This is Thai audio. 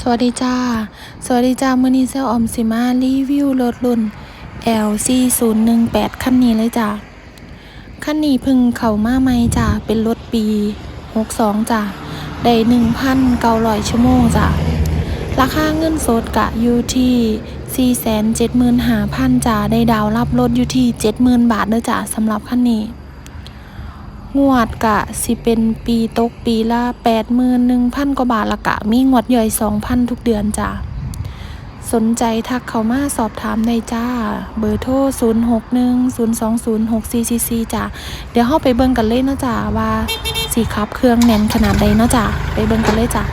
สวัสดีจ้า สวัสดีจ้ามือนี้เซลออมสิมารีวิวรถรุ่น LC 0 1 8 คันนี้เลยจ้าคันนี้พึ่งเข้ามาใหม่จ้าเป็นรถปี 62จ้าได้1,900 ชั่วโมงจ้าราคาเงินสดกะอยู่ที่ 475,000จ้าได้ดาวรับรถอยู่ที่ 70,000 บาทเด้อจ้าสำหรับคันนี้ งวดกะสิเป็นปีตกปีละแปดหมื่นหนึ่งพันกว่าบาทละกะ มีงวดย่อยสองพันทุกเดือนจ้าสนใจทักเขามาสอบถามได้จ้า เบอร์โทร 0 6 1 0 2 0 6 4 4 4 จ้าเดี๋ยวเข้าไปเบิ่งกันเลยเนาะจ้าว่าสีขับเครื่องแน่นขนาดใดเนาะจ้าไปเบิ่งกันเลยจ้า